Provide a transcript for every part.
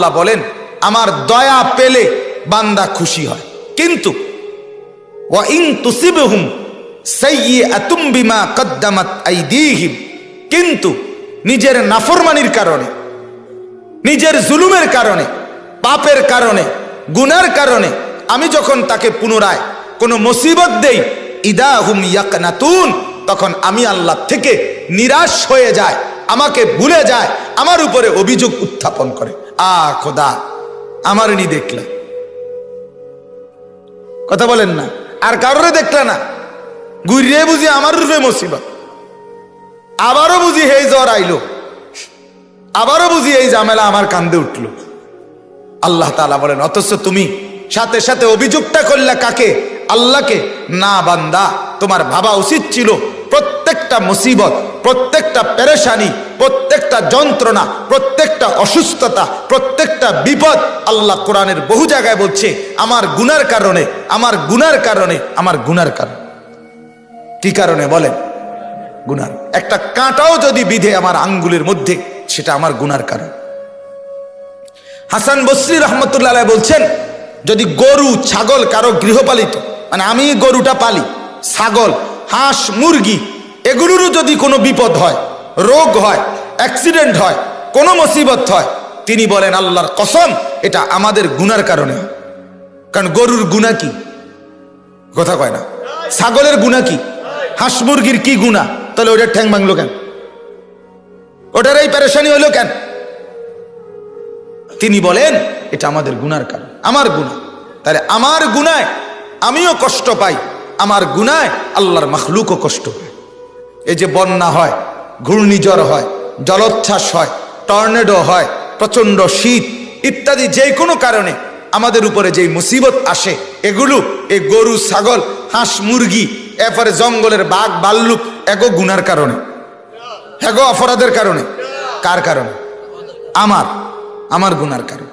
আল্লাহ বলেন, আমার দয়া পেলে বান্দা খুশি হয়। কিন্তু কিন্তু, নিজের নাফরমানির কারণে, নিজের জুলুমের কারণে, পাপের কারণে, গুনার কারণে, আমি যখন তাকে পুনরায় কোনো মুসিবত দেই ইদা হুম ইয়াকনাতুন তখন আমি আল্লাহ থেকে নিরাশ হয়ে যায়, আমাকে ভুলে যায়, আমার উপরে অভিযোগ উত্থাপন করে। আ, খোদা আমার নি দেখলে। কথা বলেন না, আর কারোরে দেখলে না। ঘুরিয়ে বুঝি আমার রূপে মুসিবত। আবারও বুঝি হেই জ্বর আইলো। আবারও বুঝি এই ঝামেলা আমার কান্দে উঠল। আল্লাহ তালা বলেন, অথচ তুমি সাথে সাথে অভিযোগটা করলে কাকে? আল্লাহকে। না বান্দা, তোমার ভাবা উচিত ছিল প্রত্যেকটা মুসিবত, প্রত্যেকটা পেরেশানি প্রত্যেকটা যন্ত্রণা, প্রত্যেকটা অসুস্থতা, প্রত্যেকটা বিপদ আল্লাহ কোরআনের বহু জায়গায় বলছে, আমার গুনার কারণে, আমার গুনার কারণে, আমার গুনার কারণে। কি কারণে বলেন? গুনার। একটা কাঁটাও যদি বিধে আমার আঙ্গুলের মধ্যে, সেটা আমার গুনার কারণ। হাসান বসরি রহমতুল্লাহ বলছেন, যদি গরু, ছাগল কারও গৃহপালিত মানে আমি গরুটা পালি, ছাগল, হাঁস, মুরগি, এগুলোরও যদি কোনো বিপদ হয় রোগ হয় অ্যাক্সিডেন্ট হয়, কোনো মুসিবত হয়, তিনি বলেন, আল্লাহর কসম, এটা আমাদের গুনার কারণে। কারণ গরুর গুণা কি? কথা কয় না। ছাগলের গুণা কি? হাঁস মুরগির কি গুণা? তাহলে ওটার ঠ্যাং ভাঙলো কেন? ওটার এই প্যারেশানি হলো কেন? তিনি বলেন, এটা আমাদের গুনার কারণ, আমার গুণা। তাহলে আমার গুনায় আমিও কষ্ট পাই, আমার গুনায় আল্লাহর মখলুকও কষ্ট পায়। এই যে বন্যা হয় ঘূর্ণিঝড় হয়, জলোচ্ছ্বাস হয়, টর্নেডো হয়, প্রচণ্ড শীত, ইত্যাদি যে কোনো কারণে আমাদের উপরে যেই মুসিবত আসে, এগুলো এই গরু, ছাগল, হাঁস, মুরগি, এরপরে জঙ্গলের বাঘ, বাল্লুক, এগো গুনার কারণে, এগো অপরাধের কারণে, কার কারণে? আমার আমার গুনার কারণ,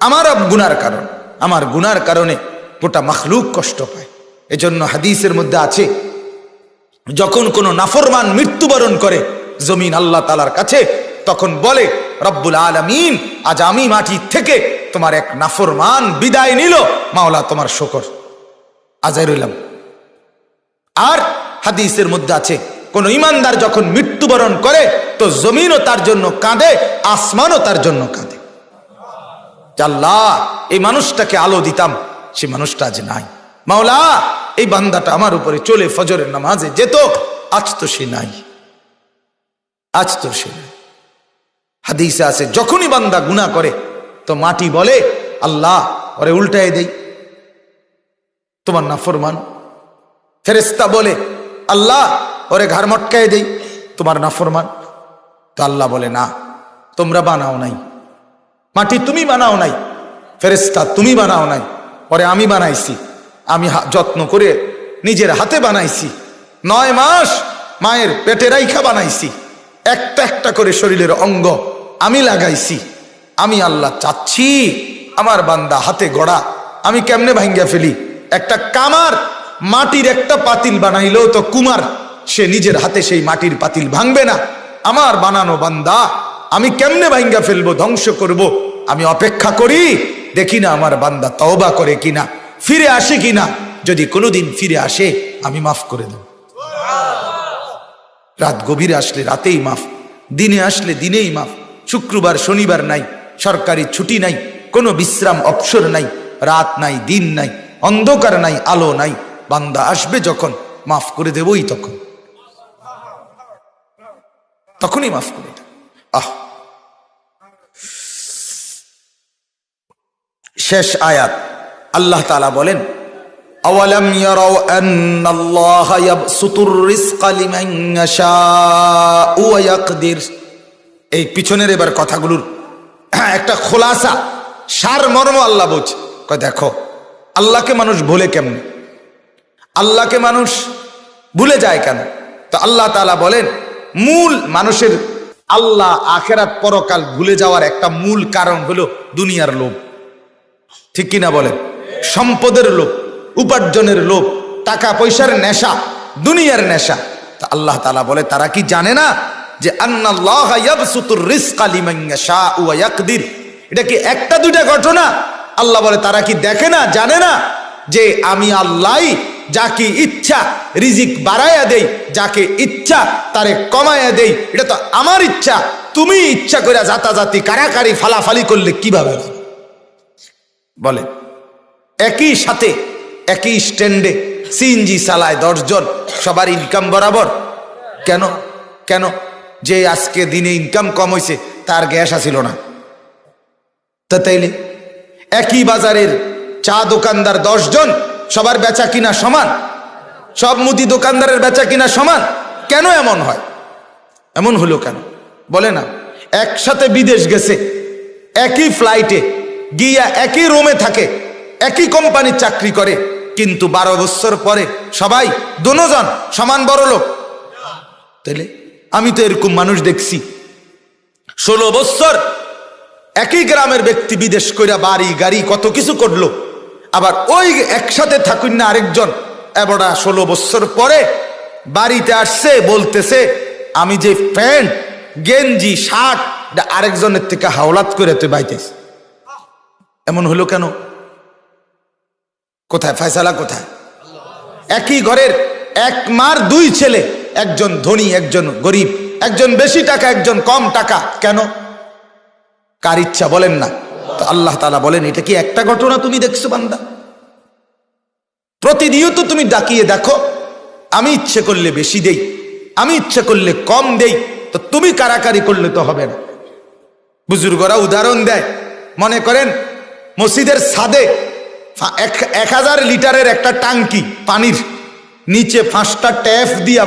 আমার গুনার কারণ, আমার গুনার কারণে গোটা মখলুক কষ্ট পায়। এজন্য হাদিসের মধ্যে আছে, যখন কোনো নাফরমান মৃত্যুবরণ করে জমিন আল্লাহ তালার কাছে, তখন বলে, রব্বুল আলমিন, আজ আমি মাটি থেকে তোমার এক নাফরমান বিদায় নিল। মাওলা, তোমার শকর। আজাই রইলাম আর হাদিসের মধ্যে আছে, কোন ইমানদার যখন মৃত্যুবরণ করে, তো জমিনও তার জন্য কাঁদে, আসমানও তার জন্য কাঁদে। আল্লাহ, এই মানুষটাকে আলো দিতাম, সে মানুষটা আজ নাই। মাওলা, এই বান্দাটা আমার উপরে চলে ফজরের নামাজে যেত, আজ তো সে নাই। আজ তো সে। নাই হাদিসে আছে, যখনই বান্দা গুণা করে, তো মাটি বলে, আল্লাহ, ওরে উল্টায় দেই। তোমার না ফরমান ফেরেস্তা বলে, আল্লাহ, ওরে ঘর মটকায় দেই, তোমার না ফরমান তো আল্লাহ বলে, না, তোমরা বানাও নাই। মাটি তুমি বানাও নাই ফেরেস্তা তুমি বানাও নাই। পরে আমি বানাইছি, আমি যত্ন করে নিজের হাতে বানাইছি। নয় মাস মায়ের পেটে রাইখা বানাইছি। একটা একটা করে শরীরের অঙ্গ আমি লাগাইছি, আমি আল্লাহ চাচ্ছি, আমার বান্দা হাতে গড়া, আমি কেমনে ভাঙ্গা ফেলি? একটা কামার মাটির একটা পাতিল বানাইলেও তো কুমার, সে নিজের হাতে সেই মাটির পাতিল ভাঙবে না। আমার বানানো বান্দা, আমি কেমনে ভাঙ্গা ফেলব, ধ্বংস করব। আমি অপেক্ষা করি, দেখি না আমার বান্দা তওবা করে কিনা, ফিরে আসে কিনা? যদি কোনোদিন ফিরে আসে, আমি মাফ করে দেব। রাত গভীরে আসলে রাতেই মাফ, দিনে আসলে দিনেই মাফ, শুক্রবার, শনিবার নাই, সরকারি ছুটি নাই, কোনো বিশ্রাম অবসর নাই, রাত নাই, দিন নাই, অন্ধকার নাই, আলো নাই, বান্দা আসবে যখন, মাফ করে দেবই তখন। তখনই মাফ করে দেব। আহ। শেষ আয়াত, আল্লাহ তালা বলেন أولم يروا أن الله يبسط الرزق لمن يشاء ويقدر এই পিছনের এবার কথাগুলোর একটা খোলাসা সার মর্ম আল্লাহ বোঝ কয় দেখো আল্লাহকে মানুষ ভুলে কেমনে আল্লাহকে মানুষ ভুলে যায় কেন তো আল্লাহ তাআলা বলেন মূল মানুষের আল্লাহ আখেরাত পরকাল ভুলে যাওয়ার একটা মূল কারণ হলো দুনিয়ার লোভ ঠিক কিনা বলেন সম্পদের লোভ উপার্জনের লোভ, টাকা পয়সার নেশা, দুনিয়ার নেশা। তা আল্লাহ তালা বলে, তারা কি জানে না যে এটা কি একটা দুইটা ঘটনা? আল্লাহ বলে, তারা কি দেখে না, জানে না যে আমি আল্লাহ যাকে ইচ্ছা রিজিক বাড়াইয়া দেই, যাকে ইচ্ছা তারে কমাইয়া দেই, এটা তো আমার ইচ্ছা। তুমি ইচ্ছা করে জাতাজাতি কারাকারি ফালাফালি করলে কীভাবে বলে, একই সাথে একই স্ট্যান্ডে সিএনজি চালায় দশজন, সবার ইনকাম বরাবর। কেন? কেন? যে আজকে দিনে ইনকাম কম হয়েছে তার গ্যাস আসিল না। তা তাইলে একই বাজারের চা দোকানদার দশজন, সবার বেচা কিনা সমান? সব মুদি দোকানদারের বেচা কিনা সমান? কেন এমন হয়? এমন হলো কেন? বলে না, একসাথে বিদেশ গেছে, একই ফ্লাইটে গিয়া একই রুমে থাকে, একই কোম্পানির চাকরি করে। কিন্তু বারো বছর পরে সবাই দুজন সমান বড় লোক। তাইলে আমি তো এরকম মানুষ দেখছি। ষোলো বছর একই গ্রামের ব্যক্তি বিদেশ কইরা বাড়ি, গাড়ি কত কিছু করল। আবার ওই একসাথে থাকুন না আরেকজন। এবড়া ষোলো বছর পরে বাড়িতে আসছে, বলতেছে, আমি যে প্যান্ট, গেঞ্জি, শার্ট আরেকজনের থেকে হাওলাত করে তুই বাইতেছ। এমন হলো কেন? কোথায়? ফয়সালা কোথায়? একই ঘরের এক মার দুই ছেলে, একজন ধনী, একজন গরিব, একজন বেশি টাকা, একজন কম টাকা। কেন? কার ইচ্ছা বলেন না। তো আল্লাহ তালা বলেন, এটা কি একটা ঘটনা তুমি দেখছ বান্দা? প্রতিনিয়ত তুমি ডাকিয়ে দেখো, আমি ইচ্ছে করলে বেশি দেই, আমি ইচ্ছে করলে কম দেই, তো তুমি কারাকারি করলে তো হবে না। বুজুর্গরা উদাহরণ দেয়। মনে করেন, মসজিদের এক এক হাজার লিটারের একটা টাঙ্কি পানির। নিচে পাঁচটা ট্যাপ দিয়া